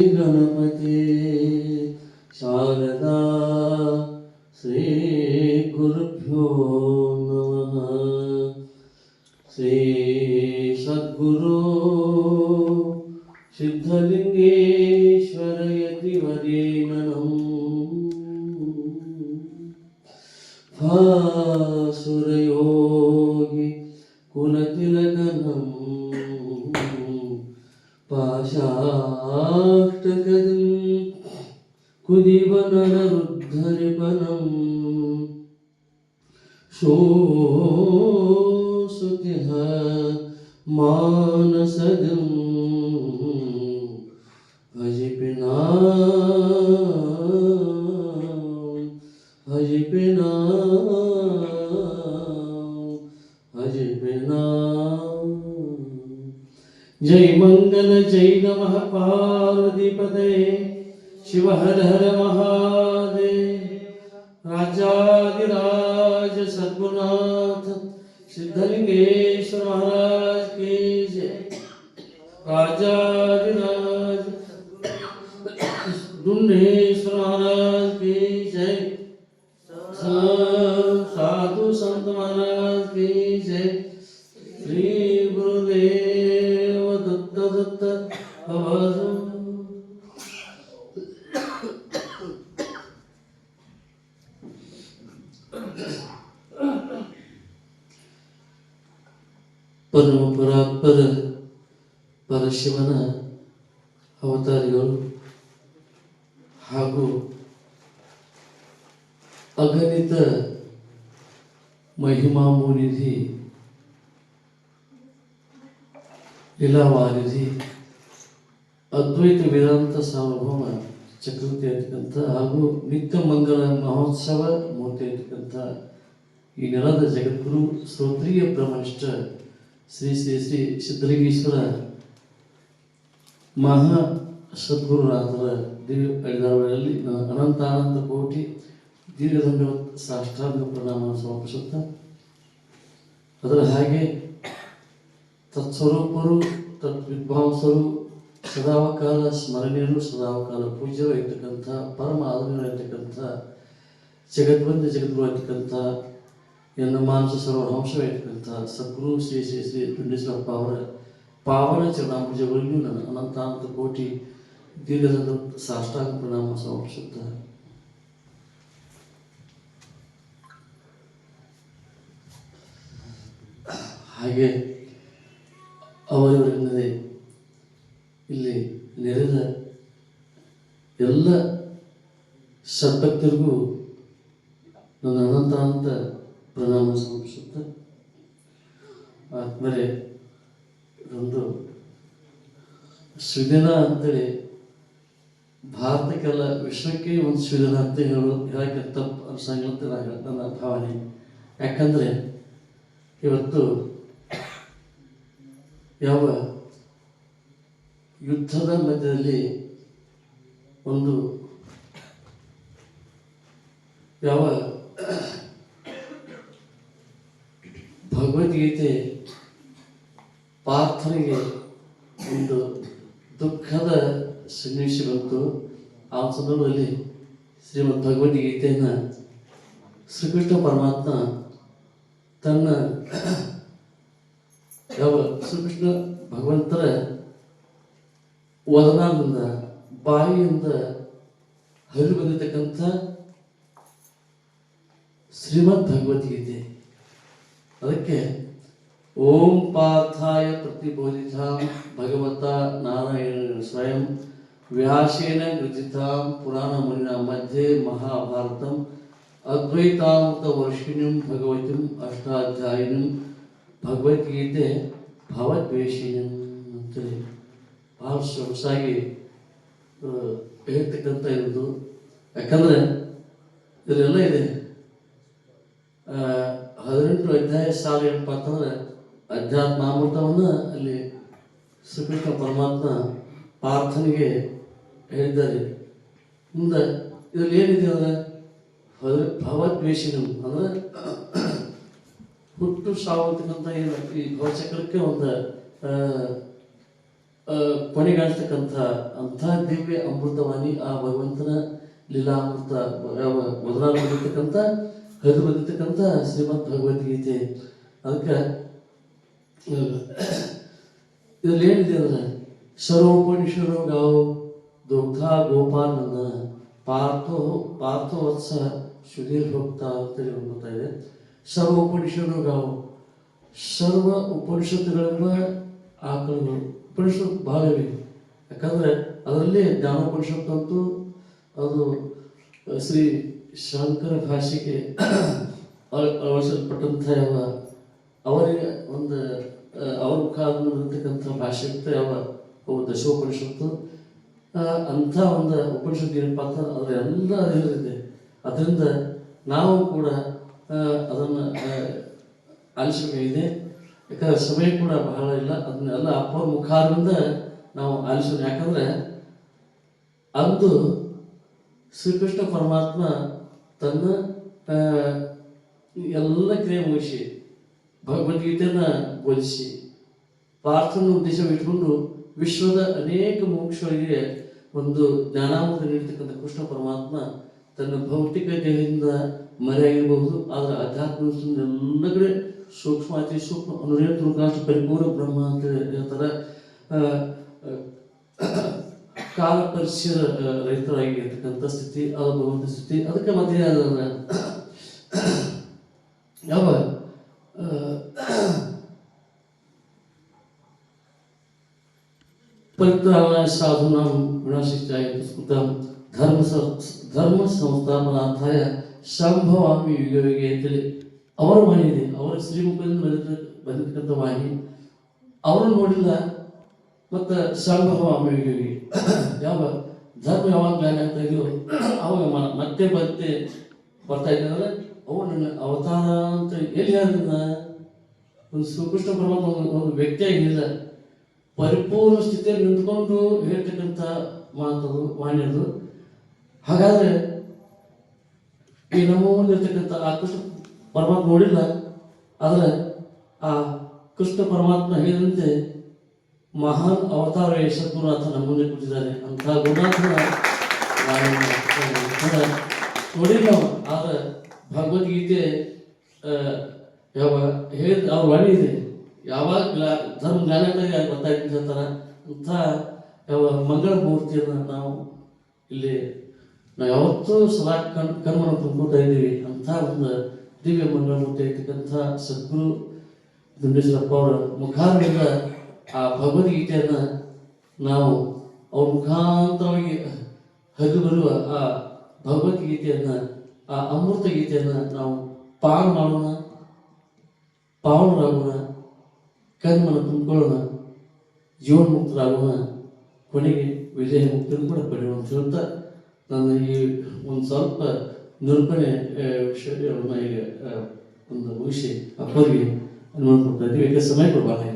ಗಣಪತಿ ಶಾರದಾ ಶ್ರೀ ಗುರುಭ್ಯೋ ನಮಃ ಶ್ರೀ ಸದ್ಗುರು ಸಿದ್ಧಲಿಂಗೇಶ್ವರ कुदिवनरुद्धरिपनम् शोसुतिः मानसदम् अजिपिना अजिपिना अजिपिना जय मंगल जय नमः पार्वतीपते। शिव हर हर महादेव। राजाधिराज सद्गुनाथ, सिद्धलिंगेश्वर महाराज की जय। राजाधिराज डुंडेश्वर महाराज की जय। साधु संत महाराज की जय। श्री ಪರಮ ಪರಾತ್ಪರ ಪರಶಿವನ ಅವತಾರಿಗಳು ಹಾಗೂ ಅಗಣಿತ ಮಹಿಮಾಮೂನಿಧಿ ಲೀಲಾವಾರಿಧಿ ಅದ್ವೈತ ವೇದಾಂತ ಸಾರ್ವಭೌಮ ಚಕ್ರವರ್ತಿ ಇರ್ತಕ್ಕಂಥ ಹಾಗೂ ನಿತ್ಯ ಮಂಗಲ ಮಹೋತ್ಸವ ಮೂರ್ತಿ ಇರ್ತಕ್ಕಂಥ ಈ ನೆಲದ ಜಗದ್ಗುರು, ಸ್ತೋತ್ರೀಯ ಬ್ರಹ್ಮನಿಷ್ಠ ಶ್ರೀ ಶ್ರೀ ಶ್ರೀ ಸಿದ್ಧಲಿಂಗೇಶ್ವರ ಮಹಾ ಸದ್ಗುರುರಾದರ ದಿವ್ಯ ಐದಾವರಲ್ಲಿ ಅನಂತ ಅನಂತಾನಂದ ಕೋಟಿ ದೀರ್ಘದಂಡ ಸಾಷ್ಟಾಂಗ ಪ್ರಣಾಮವನ್ನು ಸಮರ್ಪಿಸುತ್ತಾ, ಅದರ ಹಾಗೆ ತತ್ಸ್ವರೂಪರು ತತ್ ವಿದ್ವಾಂಸರು ಸದಾವಕಾಲ ಸ್ಮರಣೀಯರು ಸದಾವಕಾಲ ಪೂಜ್ಯರು ಇರ್ತಕ್ಕಂಥ ಪರಮ ಆಧುನಿಕರಾಗಿರ್ತಕ್ಕಂಥ ಜಗದ್ವಂದ ಜಗದ್ಗುರು ಇರ್ತಕ್ಕಂಥ ಎನ್ನ ಮಾನಸ ಸರ್ವಹಂಸವೇ ಇರ್ತಕ್ಕಂಥ ಸದ್ಗುರು ಶ್ರೀ ಶ್ರೀ ಶ್ರೀ ದುಂಡೇಶ್ವರಪ್ಪ ಅವರ ಪಾವನ ಚರಣಾಂಬುಜಗಳಿಗೂ ನನ್ನ ಅನಂತಾನಂತ ಕೋಟಿ ದೀರ್ಘದ ಸಾಷ್ಟಾಂಗ ಪ್ರಣಾಮ ಸಮರ್ಪಿಸುತ್ತ. ಹಾಗೆ ಅವರವರೆನ್ನದೆ ಇಲ್ಲಿ ನೆರೆದ ಎಲ್ಲ ಸದ್ಭಕ್ತರಿಗೂ ನನ್ನ ಅನಂತಾನಂತ ಪ್ರಣಾಮ ಸಮರ್ಪಿಸುತ್ತ ಆದ್ಮೇಲೆ ಒಂದು ಸ್ವಿಧನ ಅಂತೇಳಿ ಭಾರತಕ್ಕೆಲ್ಲ ವಿಶ್ವಕ್ಕೆ ಒಂದು ಸ್ವಿಧನ ಅಂತ ಹೇಳೋ, ಹೇಳಕ್ಕೆ ತಪ್ಪು ಅನ್ಸಂಗಿಲ್ಲ ಅಂತ ನಾನು- ನನ್ನ ಭಾವನೆ. ಯಾಕಂದರೆ ಇವತ್ತು ಯಾವ ಯುದ್ಧದ ಮಧ್ಯದಲ್ಲಿ ಒಂದು ಯಾವ ಭಗವದ್ಗೀತೆ ಪಾರ್ಥನಿಗೆ ಒಂದು ದುಃಖದ ಸನ್ನಿವೇಶ ಬಂತು. ಆ ಸಂದರ್ಭದಲ್ಲಿ ಶ್ರೀಮದ್ ಭಗವದ್ಗೀತೆಯನ್ನು ಶ್ರೀಕೃಷ್ಣ ಪರಮಾತ್ಮ ತನ್ನ ಯಾವ ಶ್ರೀಕೃಷ್ಣ ಭಗವಂತರ ವದನದಿಂದ ಬಾಯಿಯಿಂದ ಹರಿದು ಬಂದಿರತಕ್ಕಂಥ ಶ್ರೀಮದ್ ಭಗವದ್ಗೀತೆ. ಅದಕ್ಕೆ ಓಂ ಪಾರ್ಥಾಯ ಪ್ರತಿಬೋಧಿತಾಂ ಭಗವತ ನಾರಾಯಣ ಸ್ವಯಂ ವ್ಯಾಸೇನ ಗೃಜಿತಾಂ ಪುರಾಣ ಮುನಿನ ಮಧ್ಯೆ ಮಹಾಭಾರತಂ ಅದ್ವೈತಾಮೃತ ವರ್ಷಿಣಿಂ ಭಗವತಿಂ ಅಷ್ಟಾಧ್ಯಾಯಿನಿಂ ಭಗವದ್ಗೀತೆ ಭವದ್ವೇಷಿಣಿಂ ಅಂತೇಳಿ. ಭಾಳ ಸೊಗಸಾಗಿ ಹೇಳ್ತಕ್ಕಂಥ ಇರೋದು ಯಾಕಂದರೆ ಇದರೆಲ್ಲ ಇದೆ. ಹದಿನೆಂಟು ಅಧ್ಯಾಯ ಸಾಲ ಏನಪ್ಪ ಅಂತಂದ್ರೆ, ಅಧ್ಯಾತ್ಮಾಮೃತವನ್ನು ಅಲ್ಲಿ ಶ್ರೀಕೃಷ್ಣ ಪರಮಾತ್ಮ ಪಾರ್ಥನಿಗೆ ಹೇಳಿದ್ದಾರೆ. ಮುಂದೆ, ಇದ್ರಲ್ಲಿ ಏನಿದೆ ಅಂದ್ರೆ ಭವದ್ವೇಷಿನು ಅಂದ್ರೆ, ಹುಟ್ಟು ಸಾವು ಏನು ಈ ಭವಚಕ್ರಕ್ಕೆ ಒಂದು ಕೊನೆಗಾಣಿಸ್ತಕ್ಕಂಥ ಅಂಥ ದಿವ್ಯ ಅಮೃತವಾಣಿ ಆ ಭಗವಂತನ ಲೀಲಾಮೃತ ಯಾವ ಮೊದಲಾಗಿ ಬಂದಿರ್ತಕ್ಕಂಥ ಹರಿದು ಬಂದಿರ್ತಕ್ಕಂಥ ಶ್ರೀಮದ್ ಭಗವದ್ಗೀತೆ. ಅದಕ್ಕೆ ಇದರಲ್ಲಿ ಏನಿದೆ ಅಂದ್ರೆ ಸರ್ವೋಪನಿಷರು ಗಾವು ದುಗ್ಧ ಗೋಪಾಲನ ಪಾರ್ಥೋ, ಪಾರ್ಥವತ್ಸ ಸುಧೀರ್ ಭಕ್ತ ಅಂತೇಳಿ ಒಂದು ಇದೆ. ಸರ್ವ ಗಾವು ಸರ್ವ ಉಪನಿಷತ್ತುಗಳೆಂಬ ಆಕಳಗಳು ಉಪನಿಷತ್ತು ಭಾಳ ಇವೆ ಯಾಕಂದ್ರೆ ಅದರಲ್ಲಿ ಜ್ಞಾನೋಪನಿಷತ್ತು ಅಂತೂ ಅದು ಶ್ರೀ ಶಂಕರ ಭಾಷೆಗೆ ಅಳ- ಅಳವಡಿಸಲ್ಪಟ್ಟಂಥ ಯಾವ, ಅವರಿಗೆ ಒಂದು ಅವ್ರ ಮುಖಾಂತರ ಇರತಕ್ಕಂಥ ಭಾಷೆ ಅಂತ ಯಾವ ಅವು ದಶೋಪನಿಷತ್ತು. ಅಂಥ ಒಂದು ಉಪನಿಷತ್ತು ಏನಪ್ಪ ಅಂತ ಅದರ ಎಲ್ಲ ಅರಿವಿದೆ ಅದರಿಂದ ನಾವು ಕೂಡ ಅದನ್ನು ಆಲಿಸಬೇಕಿದೆ ಯಾಕಂದ್ರೆ ಸಮಯ ಕೂಡ ಬಹಳ ಇಲ್ಲ. ಅದನ್ನೆಲ್ಲ ಅಪ್ಪ ಮುಖಾರದಿಂದ ನಾವು ಆಲಿಸೋಣ ಯಾಕಂದ್ರೆ ಅಂದು ಶ್ರೀಕೃಷ್ಣ ಪರಮಾತ್ಮ ತನ್ನ ಎಲ್ಲ ಕ್ರಿಯೆ ಮುಗಿಸಿ, ಭಗವದ್ಗೀತೆಯನ್ನ ಬೋಧಿಸಿ ಪಾರ್ಥನ ಉದ್ದೇಶವಿಟ್ಕೊಂಡು ವಿಶ್ವದ ಅನೇಕ ಮೋಕ್ಷಗಳಿಗೆ ಒಂದು ಜ್ಞಾನಾಮೃತ ನೀಡ್ತಕ್ಕಂಥ ಕೃಷ್ಣ ಪರಮಾತ್ಮ ತನ್ನ ಭೌತಿಕ ದೇಹದಿಂದ ಮರೆಯಾಗಿರಬಹುದು. ಆದರೆ ಅಧ್ಯಾತ್ಮ ಎಲ್ಲ ಕಡೆ ಸೂಕ್ಷ್ಮ ಅತಿ ಸೂಕ್ಷ್ಮ ಅನುರೇತ ರುದ್ರಾಂಶ ಪರಿಪೂರ್ಣ ಬ್ರಹ್ಮ ಅಂತ ಹೇಳ್ತಾರೆ. ಕಾಲ ಪರಿಸರ ರಹಿತರಾಗಿ ಇರ್ತಕ್ಕಂಥ ಸ್ಥಿತಿ ಅದು ಭಗವಂತ ಸ್ಥಿತಿ, ಅದಕ್ಕೆ ಮತ್ತೆ ಯಾವ ಪರಿತ್ರಾಣಾಯ ಸಾಧುನಾಂ ವಿನಾಶಿಷ್ಟಾಯ ಸಂಸ್ಕೃತಂ ಧರ್ಮ ಸ- ಧರ್ಮ ಸಂಸ್ಥಾಪನಾರ್ಥಾಯ ಸಂಭವಾಮಿ ಯುಗ ಯುಗೆ ಅಂತೇಳಿ ಅವರ ಮನೆಯಲ್ಲಿ, ಅವರ ಶ್ರೀಮುಖದಿಂದ ಬಂದಿದ್ದ ಬಂದಿರ್ತಕ್ಕಂಥ ವಾಹಿನಿ ಅವರು ನೋಡಿಲ್ಲ, ಮತ್ತು ಸಂಭವ ಯುಗ ಯಾವ ಧರ್ಮ ಯಾವಾಗ ಜ್ಞಾನ ಆಗ್ತಾ ಇದೆಯೋ, ಅವಾಗ ಮತ್ತೆ ಮತ್ತೆ ಬರ್ತಾ ಇದ್ದಾರೆ ಅವು ನನ್ನ ಅವತಾರ ಅಂತ ಎಲ್ಲಿ ಅದನ್ನ ಒಂದು ಶ್ರೀಕೃಷ್ಣ ಪರಮಾತ್ಮ ಒಂದು ಒಂದು ವ್ಯಕ್ತಿಯಾಗಿಲ್ಲ ಪರಿಪೂರ್ಣ ಸ್ಥಿತಿಯಲ್ಲಿ ನಿಂತ್ಕೊಂಡು ಹೇಳ್ತಕ್ಕಂಥ ಮಾತದು ವಾಣಿಯದು ಹಾಗಾದ್ರೆ, ಈ ನಮ್ಮ ಮುಂದಿರ್ತಕ್ಕಂಥ ಆ ಕೃಷ್ಣ ಪರಮಾತ್ಮ ನೋಡಿಲ್ಲ, ಆದರೆ ಆ ಕೃಷ್ಣ ಪರಮಾತ್ಮ ಹೇಳಿದಂತೆ ಮಹಾನ್ ಅವತಾರ ಸದ್ಗುರುನಾಥ ನಮ್ಮ ಮುಂದೆ ಕೂತಿದ್ದಾರೆ ಅಂತ ಗುರುನಾಥನ ನೋಡಿಲ್ಲ ಆದರೆ ಭಗವದ್ಗೀತೆ ಯಾವ ಹೇಳಿದ ಅವ್ರ ವಾಣಿ ಇದೆ. ಯಾವಾಗ ಧರ್ಮ ಜ್ಞಾನದಾಗ ಗೊತ್ತಾಗ್ತದೆ ಹೇಳ್ತಾರ ಅಂಥ ಯಾವ ಮಂಗಳ ಮೂರ್ತಿಯನ್ನು ನಾವು ಇಲ್ಲಿ, ನಾವು ಯಾವತ್ತೂ ಸದಾ ಕಣ್ ಕರ್ಮನ ತುಂಬುತ್ತಾ ಇದ್ದೀವಿ ಅಂಥ ಒಂದು ದಿವ್ಯ ಮಂಗಳಮೂರ್ತಿ ಆಗಿರ್ತಕ್ಕಂಥ ಸದ್ಗುರು ದುಂಡೇಶ್ವರಪ್ಪ ಅವರ ಮುಖಾಂತರ ಆ ಭಗವದ್ಗೀತೆಯನ್ನು ನಾವು ಅವ್ರ ಮುಖಾಂತರವಾಗಿ ಹರಿದು ಬರುವ ಆ ಭಗವದ್ಗೀತೆಯನ್ನು, ಆ ಅಮೃತ ಗೀತೆಯನ್ನು ನಾವು ಪಾನ ಮಾಡೋಣ, ಪಾವನರಾಗೋಣ ಕರ್ಮನ ತುಂಬಿಕೊಳ್ಳೋಣ, ಜೀವನ್ಮುಕ್ತರಾಗೋಣ, ಕೊನೆಗೆ ವಿಜಯ ಮುಕ್ತರು ಕೂಡ ಪಡೆಯೋಣ ಅಂತ ನನ್ನ ಈ ಒಂದು ಸ್ವಲ್ಪ ನಿರೂಪಣೆ ಆ, ವಿಷಯವನ್ನ ಈಗ ಆ, ಒಂದು ಮುಗಿಸಿ ಅಪ್ಪರಿಗೆ ಅನುಮಾನ ಕೊಡ್ತಾ ಇದ್ದೀವಿ ಯಾಕೆ ಸಮಯ ಕೊಡಬಾರ್ದು